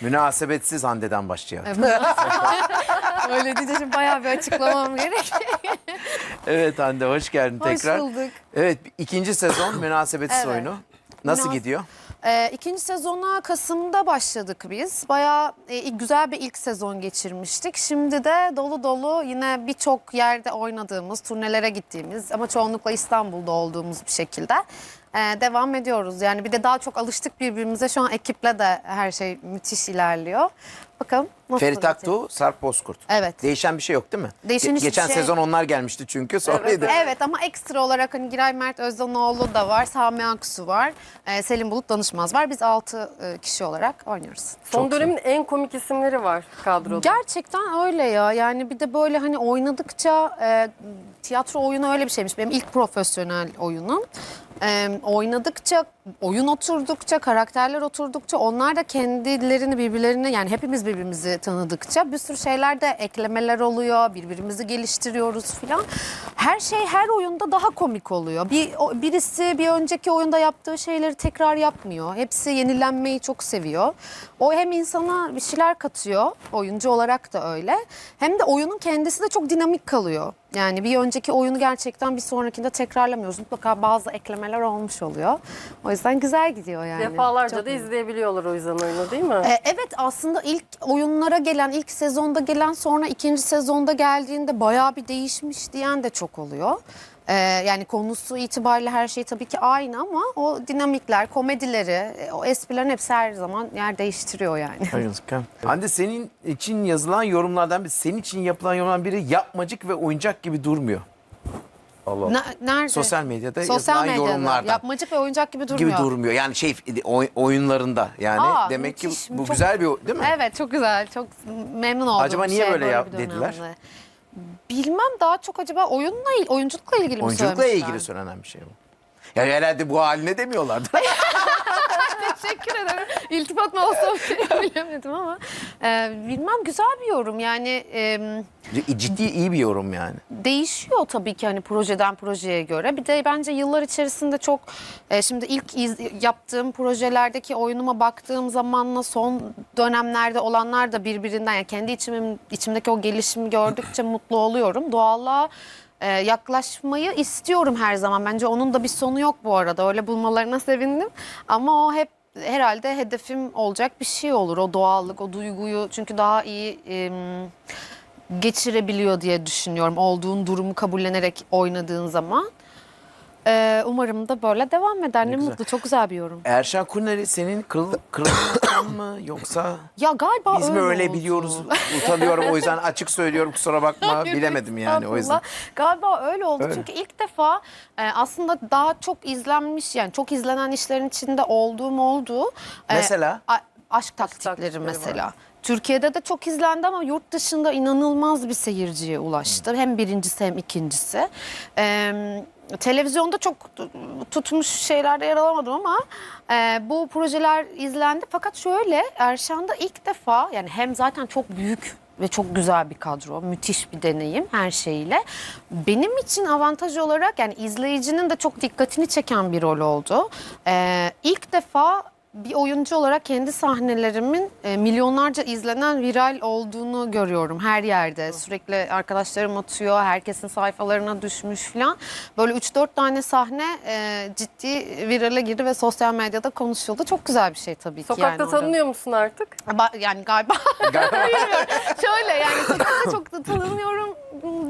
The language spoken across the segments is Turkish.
Münasebetsiz Hande'den başlayalım. Öyle deyince şimdi bayağı bir açıklamam gerek. Evet Hande hoş geldin Hoş tekrar. bulduk. Evet ikinci sezon Münasebetsiz Evet. oyunu. Nasıl Münas- gidiyor? Ee, ikinci sezona Kasım'da başladık biz. Bayağı e, güzel bir ilk sezon geçirmiştik. Şimdi de dolu dolu yine birçok yerde oynadığımız, turnelere gittiğimiz ama çoğunlukla İstanbul'da olduğumuz bir şekilde e, devam ediyoruz. Yani bir de daha çok alıştık birbirimize. Şu an ekiple de her şey müthiş ilerliyor. Bakalım nasıl Ferit olacak? Aktuğ, Sarp Bozkurt. Evet. Değişen bir şey yok değil mi? Değişen Ge- hiçbir Geçen şey- sezon onlar gelmişti çünkü sonraydı. Evet ama ekstra olarak hani Giray Mert Özdanoğlu da var, Sami Aksu var, e, Selim Bulut Danışmaz var. Biz 6 kişi olarak oynuyoruz. Son dönemin en komik isimleri var kadroda. Gerçekten öyle ya. Yani bir de böyle hani oynadıkça e, tiyatro oyunu öyle bir şeymiş. Benim ilk profesyonel oyunum. E, oynadıkça, oyun oturdukça, karakterler oturdukça onlar da kendilerini birbirlerine yani hepimiz birbirimizi tanıdıkça bir sürü şeyler de eklemeler oluyor. Birbirimizi geliştiriyoruz filan. Her şey her oyunda daha komik oluyor. Bir birisi bir önceki oyunda yaptığı şeyleri tekrar yapmıyor. Hepsi yenilenmeyi çok seviyor. O hem insana bir şeyler katıyor. Oyuncu olarak da öyle. Hem de oyunun kendisi de çok dinamik kalıyor. Yani bir önceki oyunu gerçekten bir sonrakinde tekrarlamıyoruz. Mutlaka bazı eklemeler olmuş oluyor. O yüzden güzel gidiyor yani. Defalarca Çok da izleyebiliyorlar o yüzden oyunu değil mi? E, Evet aslında ilk oyunlara gelen, ilk sezonda gelen sonra ikinci sezonda geldiğinde bayağı bir değişmiş diyen de çok oluyor. E, yani konusu itibariyle her şey tabii ki aynı ama o dinamikler, komedileri, e, o esprilerin hepsi her zaman yer değiştiriyor yani. Hayırlısı. Hande senin için yazılan yorumlardan biri, senin için yapılan yorumlardan biri yapmacık ve oyuncak gibi durmuyor. Allah. Ne- Nerede? Sosyal medyada Sosyal yazılan medyada. yorumlardan. Yapmacık ve oyuncak gibi durmuyor. gibi durmuyor. Yani şey oy- oyunlarında yani Aa, demek ki müthiş, bu çok- güzel bir değil mi? Evet çok güzel. Çok memnun oldum. Acaba niye şey, böyle bir dönemde. dediler? Bilmem daha çok acaba oyunla il- oyunculukla ilgili mi Oyunculukla söylemişler? ilgili söylenen bir şey bu. Yani herhalde bu haline demiyorlardı. Teşekkür ederim. İltifat mı olsa bilemedim ama. e, bilmem güzel bir yorum. Yani e, Ciddi iyi bir yorum yani. değişiyor tabii ki hani projeden projeye göre. Bir de bence yıllar içerisinde çok e, şimdi ilk iz- yaptığım projelerdeki oyunuma baktığım zamanla son dönemlerde olanlar da birbirinden yani kendi içimim içimdeki o gelişimi gördükçe mutlu oluyorum. Doğallığa e, yaklaşmayı istiyorum her zaman. Bence onun da bir sonu yok bu arada. Öyle bulmalarına sevindim. Ama o hep herhalde hedefim olacak bir şey olur. O doğallık, o duyguyu çünkü daha iyi em, geçirebiliyor diye düşünüyorum. Olduğun durumu kabullenerek oynadığın zaman. Ee, umarım da böyle devam eder. Ne, güzel. mutlu. Çok güzel bir yorum. Erşan Kuneri senin kırıl, kırılmaktan mı yoksa Ya galiba biz mi öyle oldu. biliyoruz? Utanıyorum o yüzden açık söylüyorum kusura bakma bilemedim yani o yüzden. Galiba öyle oldu. Öyle. Çünkü ilk defa e, aslında daha çok izlenmiş yani çok izlenen işlerin içinde olduğum oldu. E, Mesela? a- aşk taktikleri taktikleri mesela. Türkiye'de de çok izlendi ama yurt dışında inanılmaz bir seyirciye ulaştı. Hem birincisi hem ikincisi. Ee, televizyonda çok tutmuş şeylerde yer alamadım ama e, bu projeler izlendi. Fakat şöyle Erşan'da ilk defa yani hem zaten çok büyük ve çok güzel bir kadro, müthiş bir deneyim her şeyiyle. Benim için avantaj olarak yani izleyicinin de çok dikkatini çeken bir rol oldu. Ee, ilk defa bir oyuncu olarak kendi sahnelerimin e, milyonlarca izlenen viral olduğunu görüyorum her yerde. Sürekli arkadaşlarım atıyor, herkesin sayfalarına düşmüş falan. Böyle 3-4 tane sahne e, ciddi virale girdi ve sosyal medyada konuşuldu. Çok güzel bir şey tabii ki. Sokakta yani orada. tanınıyor musun artık? Ba- Yani galiba bilmiyorum. Şöyle yani sokakta çok da tanımıyorum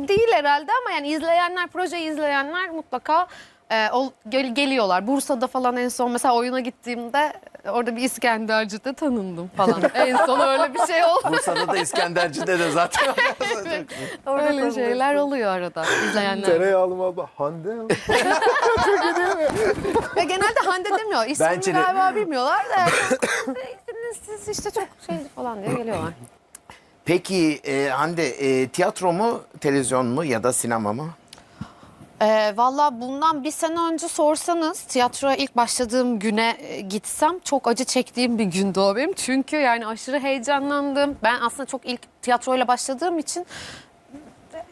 değil herhalde ama yani izleyenler, projeyi izleyenler mutlaka e, ol- gel- geliyorlar. Bursa'da falan en son mesela oyuna gittiğimde orada bir İskenderci'de tanındım falan. en son öyle bir şey oldu. Bursa'da da İskenderci'de de zaten. Orada Öyle şeyler oluyor arada izleyenler. Tereyağlı mı abla? Hande mi? Ve genelde Hande demiyor. İsmini Bence de. galiba bilmiyorlar da. Siz işte çok şey falan diye geliyorlar. Peki e, Hande e, tiyatro mu televizyon mu ya da sinema mı? Ee, Valla bundan bir sene önce sorsanız tiyatroya ilk başladığım güne e, gitsem çok acı çektiğim bir gündü o benim. Çünkü yani aşırı heyecanlandım. Ben aslında çok ilk tiyatroyla başladığım için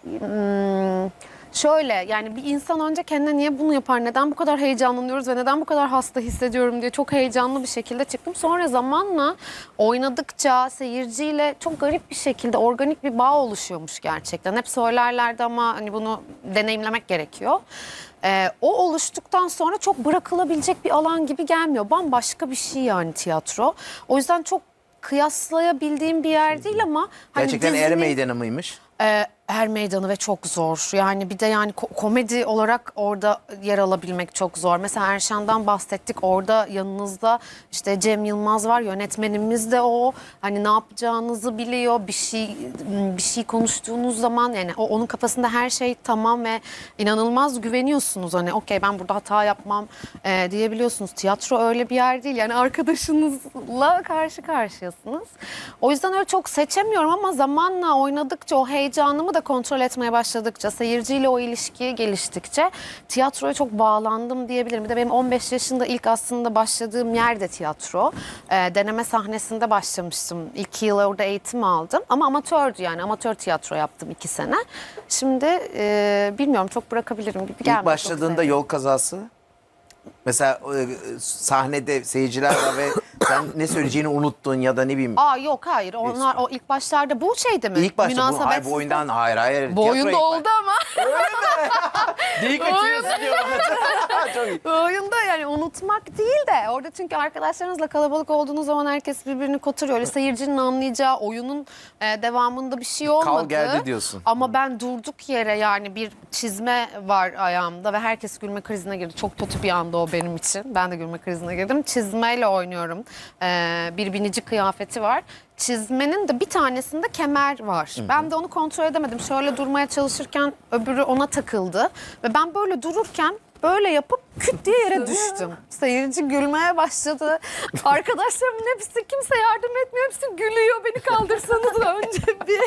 hmm, Şöyle yani bir insan önce kendine niye bunu yapar, neden bu kadar heyecanlanıyoruz ve neden bu kadar hasta hissediyorum diye çok heyecanlı bir şekilde çıktım. Sonra zamanla oynadıkça seyirciyle çok garip bir şekilde organik bir bağ oluşuyormuş gerçekten. Hep söylerlerdi ama hani bunu deneyimlemek gerekiyor. Ee, o oluştuktan sonra çok bırakılabilecek bir alan gibi gelmiyor. Bambaşka bir şey yani tiyatro. O yüzden çok kıyaslayabildiğim bir yer değil ama hani Gerçekten er dizinin- meydanı mıymış? ee, er meydanı ve çok zor. Yani bir de yani ko- komedi olarak orada yer alabilmek çok zor. Mesela Erşan'dan bahsettik. Orada yanınızda işte Cem Yılmaz var. Yönetmenimiz de o. Hani ne yapacağınızı biliyor. Bir şey bir şey konuştuğunuz zaman yani o onun kafasında her şey tamam ve inanılmaz güveniyorsunuz. Hani okey ben burada hata yapmam e, diyebiliyorsunuz. Tiyatro öyle bir yer değil. Yani arkadaşınızla karşı karşıyasınız. O yüzden öyle çok seçemiyorum ama zamanla oynadıkça o heyecanımı da kontrol etmeye başladıkça, seyirciyle o ilişkiye geliştikçe tiyatroya çok bağlandım diyebilirim. Bir de benim 15 yaşında ilk aslında başladığım yer de tiyatro. Ee, deneme sahnesinde başlamıştım. İlk yıl orada eğitim aldım ama amatördü yani amatör tiyatro yaptım iki sene. Şimdi e, bilmiyorum çok bırakabilirim gibi gelmiyor. İlk başladığında yol kazası. Mesela e, sahnede seyirciler var ve sen ne söyleyeceğini unuttun ya da ne bileyim. Aa yok hayır onlar o ilk başlarda bu şeyde mi? İlk başta bu, hayır, bu oyundan hayır hayır. Bu oyunda oldu ama. Neyi kaçırıyorsun diyor. Çok iyi. Oyunda yani unutmak değil de orada çünkü arkadaşlarınızla kalabalık olduğunuz zaman herkes birbirini koturuyor. Öyle seyircinin anlayacağı oyunun e, devamında bir şey olmadı. geldi diyorsun. Ama ben durduk yere yani bir çizme var ayağımda ve herkes gülme krizine girdi. Çok kötü bir anda o benim için. Ben de gülme krizine girdim. Çizmeyle oynuyorum. E, bir binici kıyafeti var. Çizmenin de bir tanesinde kemer var. Ben de onu kontrol edemedim. Şöyle durmaya çalışırken öbürü ona takıldı. Ve ben böyle dururken böyle yapıp küt diye yere düştüm. Seyirci gülmeye başladı. Arkadaşlarımın hepsi kimse yardım etmiyor. Hepsi gülüyor. Beni kaldırsanız önce bir.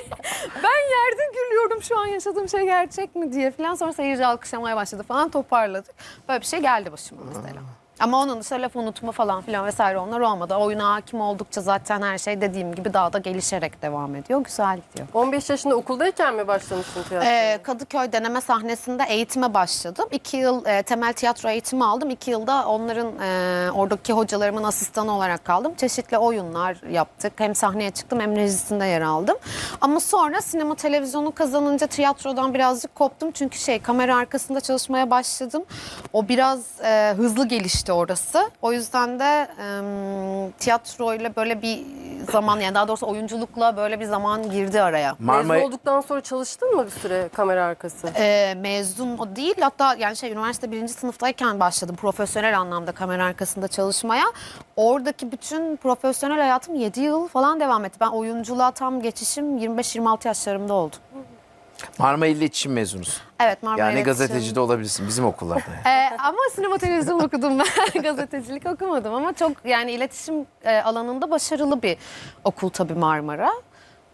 Ben yerde gülüyorum şu an yaşadığım şey gerçek mi diye falan. Sonra seyirci alkışlamaya başladı falan toparladık. Böyle bir şey geldi başıma mesela. Ama onun dışında laf unutma falan filan vesaire onlar olmadı. Oyuna hakim oldukça zaten her şey dediğim gibi daha da gelişerek devam ediyor. Güzel gidiyor. 15 yaşında okuldayken mi başlamıştın tiyatroya? Ee, Kadıköy deneme sahnesinde eğitime başladım. İki yıl e, temel tiyatro eğitimi aldım. İki yılda onların e, oradaki hocalarımın asistanı olarak kaldım. Çeşitli oyunlar yaptık. Hem sahneye çıktım hem rejisinde yer aldım. Ama sonra sinema televizyonu kazanınca tiyatrodan birazcık koptum. Çünkü şey kamera arkasında çalışmaya başladım. O biraz e, hızlı gelişti orası. O yüzden de e, tiyatroyla böyle bir zaman yani daha doğrusu oyunculukla böyle bir zaman girdi araya. Marmara Mezun olduktan sonra çalıştın mı bir süre kamera arkası? Ee, mezun o değil hatta yani şey üniversite birinci sınıftayken başladım profesyonel anlamda kamera arkasında çalışmaya. Oradaki bütün profesyonel hayatım 7 yıl falan devam etti. Ben oyunculuğa tam geçişim 25-26 yaşlarımda oldu. Marmara İletişim mezunusun. Evet Marmara Yani İletişim. gazeteci de olabilirsin bizim okullarda. Ee, ama sinema televizyon okudum ben. Gazetecilik okumadım ama çok yani iletişim e, alanında başarılı bir okul tabii Marmara.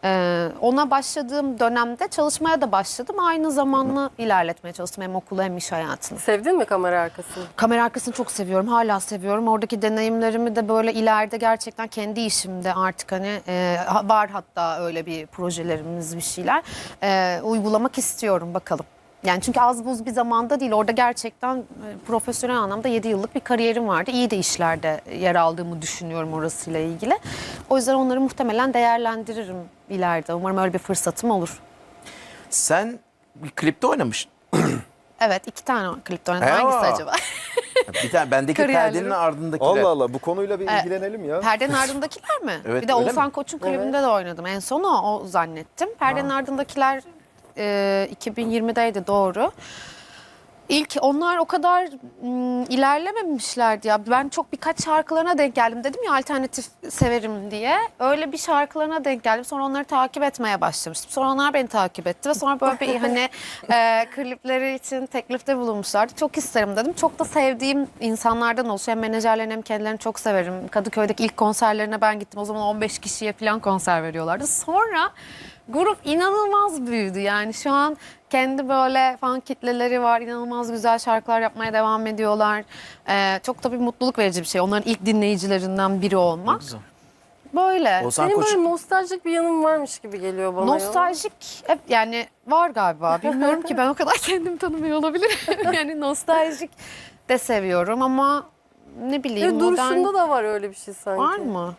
Ee, ona başladığım dönemde çalışmaya da başladım. Aynı zamanlı ilerletmeye çalıştım hem okulu hem iş hayatını. Sevdin mi kamera arkasını? Kamera arkasını çok seviyorum. Hala seviyorum. Oradaki deneyimlerimi de böyle ileride gerçekten kendi işimde artık hani e, var hatta öyle bir projelerimiz bir şeyler. E, uygulamak istiyorum bakalım. Yani çünkü az buz bir zamanda değil. Orada gerçekten e, profesyonel anlamda 7 yıllık bir kariyerim vardı. İyi de işlerde yer aldığımı düşünüyorum orasıyla ilgili. O yüzden onları muhtemelen değerlendiririm ileride. Umarım öyle bir fırsatım olur. Sen bir klipte oynamışsın. Evet iki tane klipte oynadım. Aa. Hangisi acaba? Bir tane bendeki Kariyerleri. perdenin ardındakiler. Allah Allah bu konuyla bir Evet. ilgilenelim ya. Perdenin ardındakiler mi? Evet, bir de Oğuzhan mi? Koç'un klibinde de oynadım. En son o, o zannettim. Perdenin ardındakiler e, 2020'deydi doğru. İlk onlar o kadar mm, ilerlememişlerdi ya. Ben çok birkaç şarkılarına denk geldim. Dedim ya alternatif severim diye. Öyle bir şarkılarına denk geldim. Sonra onları takip etmeye başlamıştım. Sonra onlar beni takip etti ve sonra böyle bir hani e, klipleri için teklifte bulunmuşlardı. Çok isterim dedim. Çok da sevdiğim insanlardan oluşuyor. Hem menajerlerini hem kendilerini çok severim. Kadıköy'deki ilk konserlerine ben gittim. O zaman 15 kişiye falan konser veriyorlardı. Sonra grup inanılmaz büyüdü. Yani şu an kendi böyle fan kitleleri var. İnanılmaz güzel şarkılar yapmaya devam ediyorlar. Ee, çok da bir mutluluk verici bir şey. Onların ilk dinleyicilerinden biri olmak. Güzel. Böyle. Oğuzhan Senin Koç böyle nostaljik bir yanın varmış gibi geliyor bana. Nostaljik hep yani var galiba. Bilmiyorum ki ben o kadar kendimi tanımıyor olabilirim. yani nostaljik de seviyorum ama ne bileyim Ve modern duruşunda da var öyle bir şey sanki. var mı?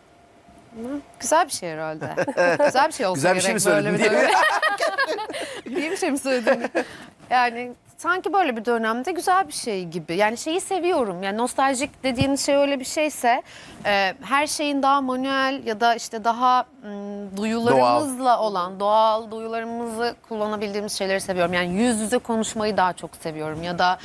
Güzel bir şey herhalde. Güzel bir şey olsa Güzel bir şey gerek mi böyle söyledin bir diye. dönem. İyi bir şey mi söyledin? Yani sanki böyle bir dönemde güzel bir şey gibi. Yani şeyi seviyorum. Yani nostaljik dediğiniz şey öyle bir şeyse e, her şeyin daha manuel ya da işte daha mm, duyularımızla olan doğal duyularımızı kullanabildiğimiz şeyleri seviyorum. Yani yüz yüze konuşmayı daha çok seviyorum ya da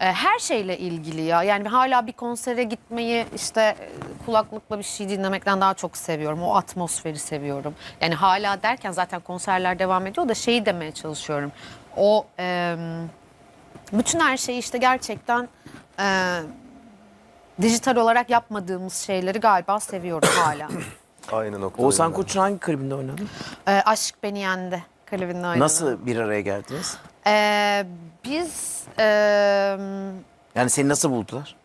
e, her şeyle ilgili ya. Yani hala bir konsere gitmeyi işte e, kulaklıkla bir şey dinlemekten daha çok seviyorum. O atmosferi seviyorum. Yani hala derken zaten konserler devam ediyor da şeyi demeye çalışıyorum. O e, bütün her şeyi işte gerçekten e, dijital olarak yapmadığımız şeyleri galiba seviyorum hala. Aynı noktada. Oğuzhan Koç'un hangi klibinde oynadın? E, Aşk Beni Yendi klibinde oynadım. Nasıl bir araya geldiniz? E, biz e, Yani seni nasıl buldular?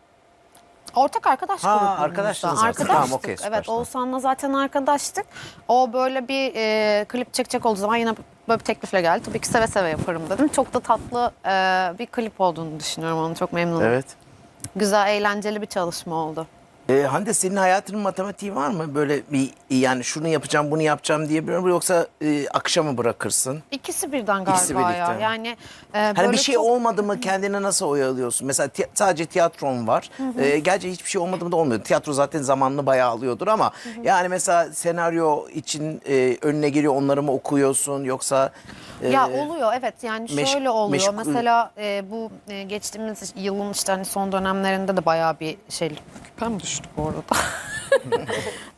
Ortak arkadaş Ha, grubumuzda. arkadaştınız zaten. Arkadaştık. Tamam, okey, süper, evet tamam. Oğuzhan'la zaten arkadaştık. O böyle bir e, klip çekecek olduğu zaman yine böyle bir teklifle geldi. Tabii ki seve seve yaparım dedim. Çok da tatlı e, bir klip olduğunu düşünüyorum. Onu çok memnunum. Evet. Güzel, eğlenceli bir çalışma oldu. Ee, Hande senin hayatının matematiği var mı? Böyle bir yani şunu yapacağım bunu yapacağım diye bir yoksa e, akışa mı bırakırsın? İkisi birden galiba İkisi ya. birlikte. Yani e, Hani böyle bir şey çok- olmadı mı kendine nasıl oyalıyorsun? Mesela ti- sadece tiyatron var. Ee, gerçi hiçbir şey olmadı mı da olmuyor. Tiyatro zaten zamanını bayağı alıyordur ama yani mesela senaryo için e, önüne geliyor onları mı okuyorsun yoksa e, Ya oluyor evet yani şöyle oluyor. Mesela e, bu e, geçtiğimiz yılın işte hani son dönemlerinde de bayağı bir şey küpem düştü bu arada.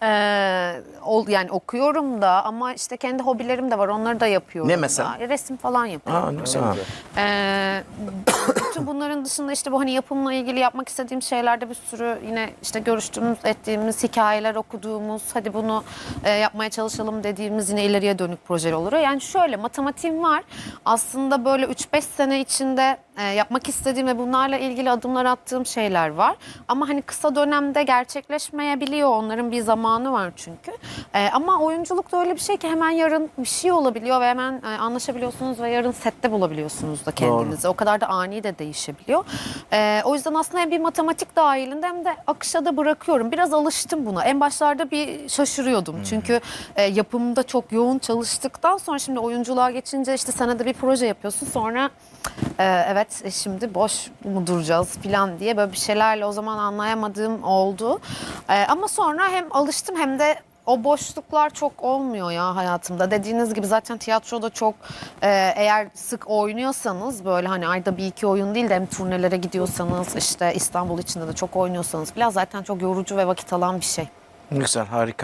Ee, ol, yani okuyorum da ama işte kendi hobilerim de var onları da yapıyorum. Ne mesela? Da. Resim falan yapıyorum. Aa, ne güzel. Ee, bütün bunların dışında işte bu hani yapımla ilgili yapmak istediğim şeylerde bir sürü yine işte görüştüğümüz, ettiğimiz, hikayeler okuduğumuz, hadi bunu e, yapmaya çalışalım dediğimiz yine ileriye dönük projeler oluyor. Yani şöyle matematiğim var. Aslında böyle 3-5 sene içinde e, yapmak istediğim ve bunlarla ilgili adımlar attığım şeyler var. Ama hani kısa dönemde gerçekleşmeyebiliyor. Onların bir zamanı var çünkü. E, ama oyunculuk da öyle bir şey ki hemen yarın bir şey olabiliyor ve hemen e, anlaşabiliyorsunuz ve yarın sette bulabiliyorsunuz da kendinizi. O kadar da ani de değişebiliyor. E, o yüzden aslında hem bir matematik dahilinde hem de akışa da bırakıyorum. Biraz alıştım buna. En başlarda bir şaşırıyordum. Çünkü e, yapımda çok yoğun çalıştıktan sonra şimdi oyunculuğa geçince işte senede bir proje yapıyorsun. Sonra e, evet e, şimdi boş mu duracağız falan diye böyle bir şeylerle o zaman anlayamadığım oldu. E, ama sonra hem alıştım hem de o boşluklar çok olmuyor ya hayatımda. Dediğiniz gibi zaten tiyatroda çok e, eğer sık oynuyorsanız böyle hani ayda bir iki oyun değil de hem turnelere gidiyorsanız işte İstanbul içinde de çok oynuyorsanız falan zaten çok yorucu ve vakit alan bir şey. Güzel harika.